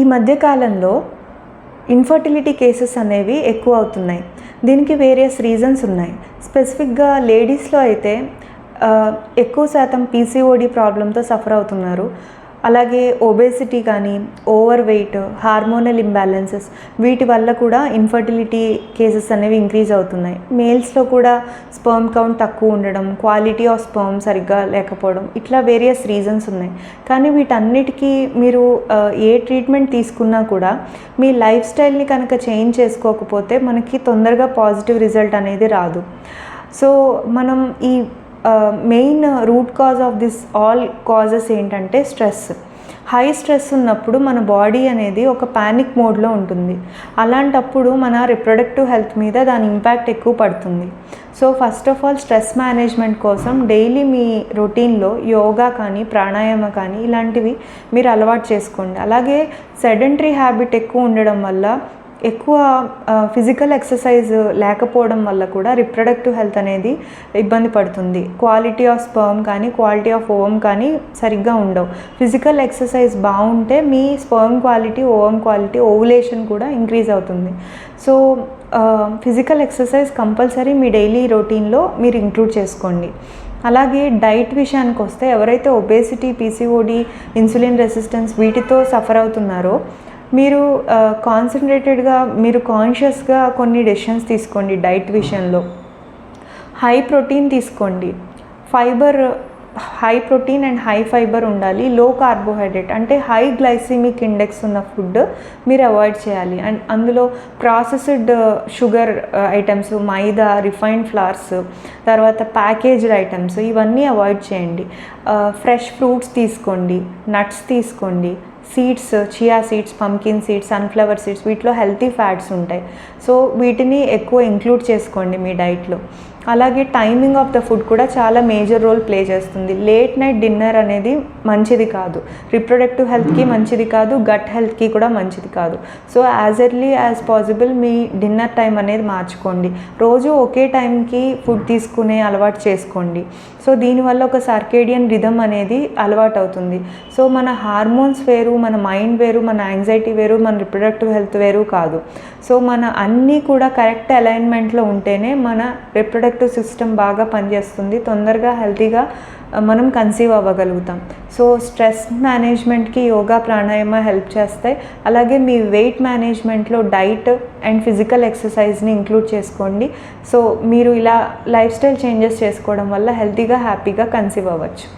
ఈ మధ్యకాలంలో infertility cases అనేవి ఎక్కువ అవుతున్నాయి. దీనికి వేరియస్ రీజన్స్ ఉన్నాయి. స్పెసిఫిక్గా లేడీస్లో అయితే ఎక్కువ శాతం పీసీఓడి ప్రాబ్లంతో సఫర్ అవుతున్నారు. అలాగే ఒబేసిటీ కానీ ఓవర్ వెయిట్ హార్మోనల్ ఇంబ్యాలెన్సెస్ వీటి వల్ల కూడా ఇన్ఫర్టిలిటీ కేసెస్ అనేవి ఇంక్రీజ్ అవుతున్నాయి. మేల్స్లో కూడా స్పర్మ్ కౌంట్ తక్కువ ఉండడం క్వాలిటీ ఆఫ్ స్పర్మ్ సరిగ్గా లేకపోవడం ఇట్లా వేరియస్ రీజన్స్ ఉన్నాయి. కానీ వీటన్నిటికీ మీరు ఏ ట్రీట్మెంట్ తీసుకున్నా కూడా మీ లైఫ్ స్టైల్ని కనుక చేంజ్ చేసుకోకపోతే మనకి తొందరగా పాజిటివ్ రిజల్ట్ అనేది రాదు. సో మనం ఈ main root cause of this all causes ఏంటంటే స్ట్రెస్. హై స్ట్రెస్ ఉన్నప్పుడు మన బాడీ అనేది ఒక ప్యానిక్ మోడ్లో ఉంటుంది. అలాంటప్పుడు మన రిప్రొడక్టివ్ హెల్త్ మీద దాని ఇంపాక్ట్ ఎక్కువ పడుతుంది. So first of all stress management కోసం డైలీ మీ రొటీన్లో యోగా కానీ ప్రాణాయామ కానీ ఇలాంటివి మీరు అలవాటు చేసుకోండి. అలాగే సెడెంటరీ హ్యాబిట్ ఎక్కువ ఉండడం వల్ల ఎక్కువ ఫిజికల్ ఎక్సర్సైజ్ లేకపోవడం వల్ల కూడా రిప్రొడక్టివ్ హెల్త్ అనేది ఇబ్బంది పడుతుంది. క్వాలిటీ ఆఫ్ స్పర్మ్ కానీ క్వాలిటీ ఆఫ్ ఓవం కానీ సరిగ్గా ఉండవు. ఫిజికల్ ఎక్సర్సైజ్ బాగుంటే మీ sperm quality ovum quality ovulation కూడా ఇంక్రీజ్ అవుతుంది. సో ఫిజికల్ ఎక్సర్సైజ్ కంపల్సరీ మీ డైలీ రొటీన్లో మీరు ఇంక్లూడ్ చేసుకోండి. అలాగే డైట్ విషయానికి వస్తే ఎవరైతే ఒబేసిటీ పీసీఓడి ఇన్సులిన్ రెసిస్టెన్స్ వీటితో సఫర్ అవుతున్నారో మీరు కాన్సన్ట్రేటెడ్గా మీరు కాన్షియస్గా కొన్ని డెసిషన్స్ తీసుకోండి డైట్ విషయంలో. హై ప్రోటీన్ తీసుకోండి. Fibre high protein and high fibre ఉండాలి. లో కార్బోహైడ్రేట్ అంటే హై గ్లైసిమిక్ ఇండెక్స్ ఉన్న ఫుడ్ మీరు అవాయిడ్ చేయాలి. అండ్ అందులో processed sugar items maida refined flours తర్వాత ప్యాకేజ్డ్ ఐటమ్స్ ఇవన్నీ అవాయిడ్ చేయండి. ఫ్రెష్ ఫ్రూట్స్ తీసుకోండి. నట్స్ తీసుకోండి. Seeds chia seeds pumpkin seeds sunflower seeds వీటిలో హెల్తీ ఫ్యాట్స్ ఉంటాయి. సో వీటిని ఎక్కువ ఇంక్లూడ్ చేసుకోండి మీ డైట్లో అలాగే టైమింగ్ ఆఫ్ ద ఫుడ్ కూడా చాలా మేజర్ రోల్ ప్లే చేస్తుంది. లేట్ నైట్ డిన్నర్ అనేది మంచిది కాదు. రిప్రొడక్టివ్ హెల్త్కి మంచిది కాదు. గట్ హెల్త్కి కూడా మంచిది కాదు. So as early as possible మీ డిన్నర్ టైం అనేది మార్చుకోండి. రోజు ఒకే టైంకి ఫుడ్ తీసుకునే అలవాటు చేసుకోండి. సో దీనివల్ల ఒక సర్కేడియన్ రిధమ్ అనేది అలవాటు అవుతుంది. సో మన హార్మోన్స్ వేరు వేరు మన మైండ్ వేరు మన యాంగ్జైటీ వేరు మన రిప్రొడక్టివ్ హెల్త్ వేరు కాదు. సో మన అన్నీ కూడా కరెక్ట్ అలైన్మెంట్లో ఉంటేనే మన రిప్రొడక్టివ్ సిస్టమ్ బాగా పనిచేస్తుంది. తొందరగా హెల్తీగా మనం కన్సీవ్ అవ్వగలుగుతాం. సో స్ట్రెస్ మేనేజ్మెంట్కి యోగా ప్రాణాయామ హెల్ప్ చేస్తాయి. అలాగే మీ వెయిట్ మేనేజ్మెంట్లో డైట్ అండ్ ఫిజికల్ ఎక్సర్సైజ్ని ఇంక్లూడ్ చేసుకోండి. సో మీరు ఇలా లైఫ్ స్టైల్ చేంజెస్ చేసుకోవడం వల్ల హెల్తీగా హ్యాపీగా కన్సీవ్ అవ్వచ్చు.